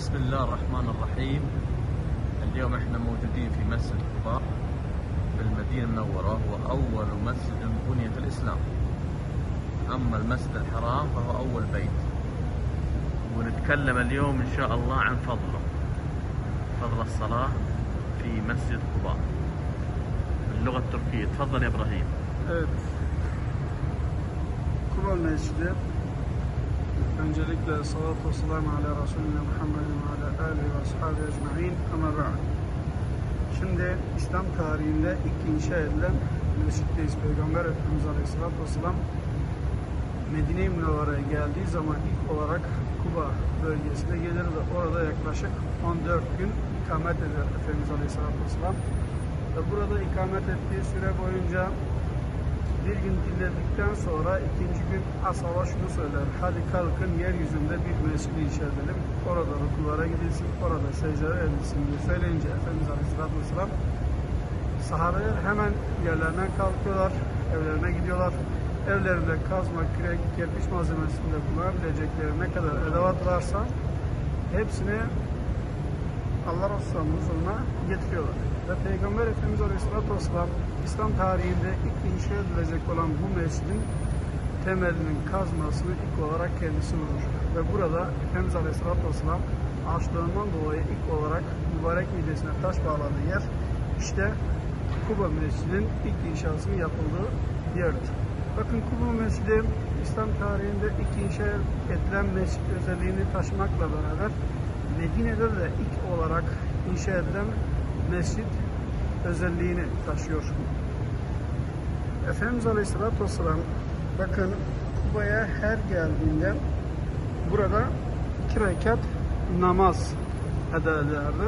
بسم الله الرحمن الرحيم. اليوم إحنا موجودين في مسجد قباء في المدينة المنورة هو أول مسجد بني في الإسلام. أما المسجد الحرام فهو أول بيت. ونتكلم اليوم إن شاء الله عن فضله. فضل الصلاة في مسجد قباء باللغة التركية. تفضل يا إبراهيم. Evet. Mescidi. Öncelikle salatu ve selamu ala Resulüne Muhammedin ve ala alihi ve ashabi ecma'in ama ba'd. Şimdi İslam tarihinde ilk inşa edilen mescitteyiz. Peygamber Efendimiz Aleyhisselatü Vesselam Medine-i Münevvere'ye geldiği zaman ilk olarak Kuba bölgesine gelir ve orada yaklaşık 14 gün ikamet eder Efendimiz Aleyhisselatü Vesselam. Ve burada ikamet ettiği süre boyunca bir gün dinledikten sonra ikinci gün ashaba şunu söyler. Hadi kalkın yeryüzünde bir mescid inşa edelim. Orada rukulara gidilsin, orada secdeye edilsin diye söyleyince Efendimiz Aleyhisselatü Vesselam sahabeler hemen yerlerinden kalkıyorlar, evlerine gidiyorlar. Evlerinde kazma, kürek, kerpiç malzemesinde kullanabilecekleri ne kadar edevat varsa hepsini Allah Resulü'nün huzuruna getiriyorlar. Ve Peygamber Efendimiz Aleyhisselatü Vesselam İslam tarihinde ilk inşa edilecek olan bu mescidin temelinin kazmasını ilk olarak kendisi vurur. Ve burada Efendimiz Aleyhisselatü Vesselam açlığından dolayı ilk olarak mübarek midesine taş bağladığı yer işte Kuba Mescidinin ilk inşasının yapıldığı yerdir. Bakın Kuba Mescidi İslam tarihinde ilk inşa edilen mescid özelliğini taşımakla beraber Medine'de de ilk olarak inşa edilen mescid özelliğini taşıyor. Efendimiz Aleyhisselatü Vesselam bakın Kuba'ya her geldiğinde burada iki rekat namaz eda ederdi.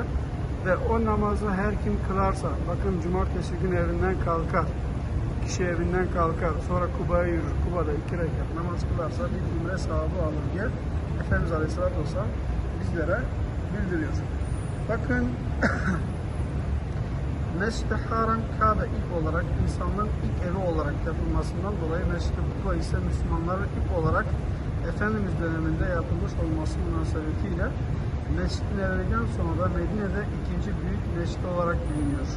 Ve o namazı her kim kılarsa, bakın cumartesi gün evinden kalkar, kişi evinden kalkar, sonra Kuba'ya yürür, Kuba'da iki rekat namaz kılarsa bir umre sahabı alır diye Efendimiz Aleyhisselatü Vesselam bizlere bildiriyor. Bakın Mescid-i Haram Kabe ilk olarak insanların ilk evi olarak yapılmasından dolayı Mescid-i Kuba ise Müslümanların ilk olarak Efendimiz döneminde yapılmış olması münasebetiyle Mescid-i Nebevi'den sonra Medine'de ikinci büyük mescid olarak biliniyor.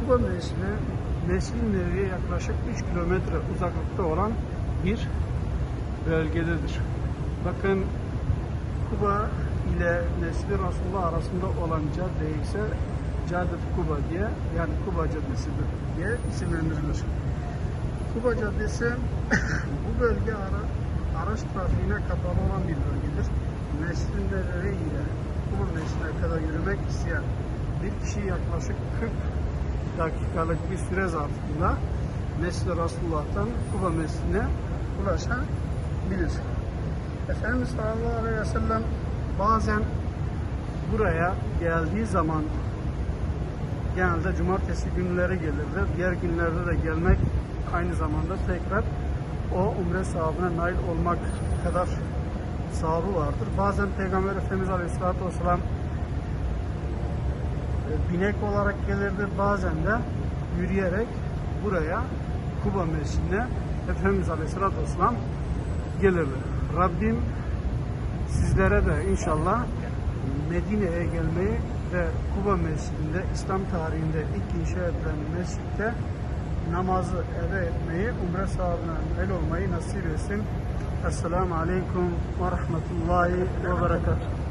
Kuba Mescidi Mescid-i Nebevi'ye yaklaşık 3 kilometre uzaklıkta olan bir bölgededir. Bakın Kuba ile Mescid-i Resulullah arasında olan cadde ise Cadet Kuba diye yani Kuba Caddesi'dir diye isimlendirilir. Kuba Caddesi bu bölge ara, araç trafiğine kapalı olan bir bölgedir. Mescid-i Nebevi ile Kuba Mescidine kadar yürümek isteyen bir kişi yaklaşık 40 dakikalık bir süre zarfında Mescid-i Resulullah'tan Kuba Mescidine ulaşabilir. Efendimiz sallallahu aleyhi ve sellem bazen buraya geldiği zaman genelde cumartesi günleri gelirdi. Diğer günlerde de gelmek aynı zamanda tekrar o umre sahabına nail olmak kadar sahabı vardır. Bazen Peygamber Efendimiz Aleyhisselatü Vesselam e, binek olarak gelirdi. Bazen de yürüyerek buraya Kuba Mescidine Efendimiz Aleyhisselatü Vesselam gelirdi. Rabbim sizlere de inşallah Medine'ye gelmeyi ve Kuba Mescidinde İslam tarihinde ilk inşa edilen mescitte namazı eda etmeyi, umre sahabına el olmayı nasip etsin. Esselamu Aleyküm ve Rahmetullahi ve Berekatuhu.